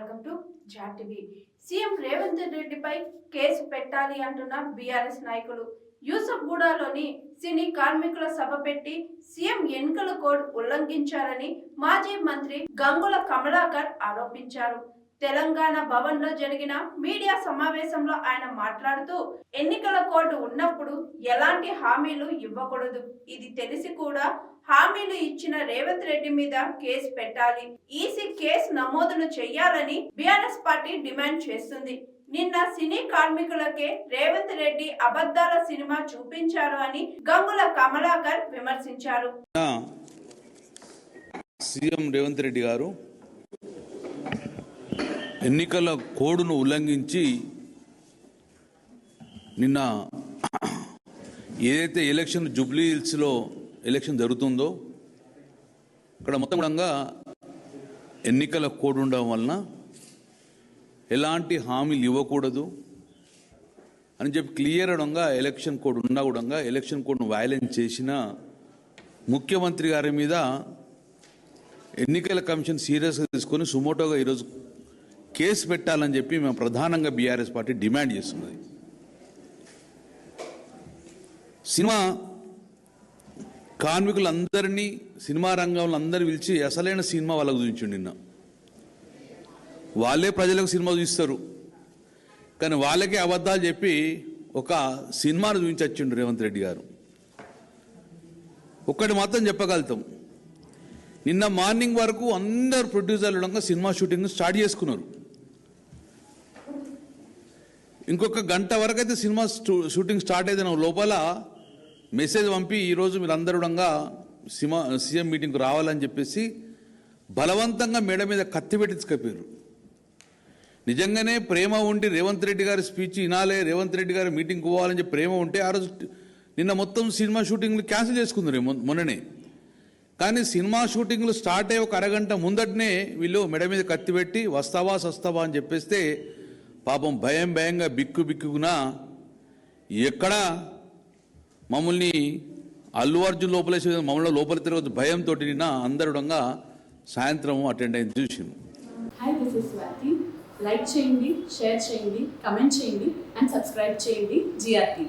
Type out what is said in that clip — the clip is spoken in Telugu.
వెల్కమ్ టు జాట్ టీవీ. సీఎం రేవంత్ రెడ్డిపై కేసు పెట్టాలి అంటున్న బీఆర్ఎస్ నాయకులు. యూసఫ్గూడలోని సినీ కార్మికుల సభ పెట్టి సీఎం ఎన్నికల కోడ్ ఉల్లంఘించారని మాజీ మంత్రి గంగుల కమలాకర్ ఆరోపించారు. తెలంగాణ భవన్లో జరిగిన మీడియా సమావేశంలో ఆయన మాట్లాడుతూ ఎన్నికల కోడ్ ఉన్నప్పుడు ఎలాంటి హామీలు ఇవ్వకూడదు. ఇది తెలిసి కూడా హామీలు ఇచ్చిన రేవంత్ రెడ్డి మీద కేసు పెట్టాలి. ఈసీ కేసు నమోదును చేయాలని బీఆర్ఎస్ పార్టీ డిమాండ్ చేస్తుంది. నిన్న సినీ కార్మికులకే రేవంత్ రెడ్డి అబద్ధాల సినిమా చూపించారు అని గంగుల కమలాకర్ విమర్శించారు. సీఎం రేవంత్ రెడ్డి గారు ఎన్నికల కోడ్ను ఉల్లంఘించి నిన్న ఏదైతే ఎలక్షన్ జూబ్లీ హిల్స్లో ఎలక్షన్ జరుగుతుందో ఇక్కడ మొత్తం కూడా ఎన్నికల కోడ్ ఉండడం వలన ఎలాంటి హామీలు ఇవ్వకూడదు అని చెప్పి క్లియర్ అవడంగా ఎలక్షన్ కోడ్ ఉన్నా కూడా ఎలక్షన్ కోడ్ను వైలెన్స్ చేసిన ముఖ్యమంత్రి గారి మీద ఎన్నికల కమిషన్ సీరియస్గా తీసుకొని సుమోటోగా ఈరోజు కేసు పెట్టాలని చెప్పి మేము ప్రధానంగా బీఆర్ఎస్ పార్టీ డిమాండ్ చేస్తున్నది. సినిమా కార్మికులందరినీ సినిమా రంగంలో అందరు పిలిచి అసలైన సినిమా వాళ్ళకు చూపించండి నిన్న. వాళ్ళే ప్రజలకు సినిమా చూపిస్తారు. కానీ వాళ్ళకే అబద్ధాలు చెప్పి ఒక సినిమాను చూపించొచ్చిండు రేవంత్ రెడ్డి గారు. ఒక్కటి మాత్రం చెప్పగలుగుతాం. నిన్న మార్నింగ్ వరకు అందరు ప్రొడ్యూసర్లు సినిమా షూటింగ్ స్టార్ట్ చేసుకున్నారు. ఇంకొక గంట వరకు అయితే సినిమా షూటింగ్ స్టార్ట్ అయితే లోపల మెసేజ్ పంపి ఈరోజు మీరు అందరూ సినిమా సీఎం మీటింగ్కి రావాలని చెప్పేసి బలవంతంగా మేడ మీద కత్తి పెట్టించుకపోయారు నిజంగానే ప్రేమ ఉండి రేవంత్ రెడ్డి గారి స్పీచ్ వినాలే రేవంత్ రెడ్డి గారి మీటింగ్కి పోవాలని చెప్పి ప్రేమ ఉంటే ఆ రోజు నిన్న మొత్తం సినిమా షూటింగ్లు క్యాన్సిల్ చేసుకుందరు మొన్ననే. కానీ సినిమా షూటింగ్లు స్టార్ట్ అయ్యే ఒక అరగంట ముందటనే వీళ్ళు మెడ మీద కత్తి పెట్టి వస్తావా సస్తావా అని చెప్పేస్తే పాపం భయం భయంగా బిక్కు బిక్కున ఎక్కడ మమ్మల్ని అల్లు అర్జున్ లోపలేసి మమ్మల్ని లోపల తిరగదు భయంతో నిన్న అందరుడంగా సాయంత్రం అటెండ్ అయింది చూసింది hi this is Swathi like చేయండి షేర్ చేయండి కమెంట్ చేయండి అండ్ సబ్స్క్రైబ్ చేయండి జిఆర్టీవీ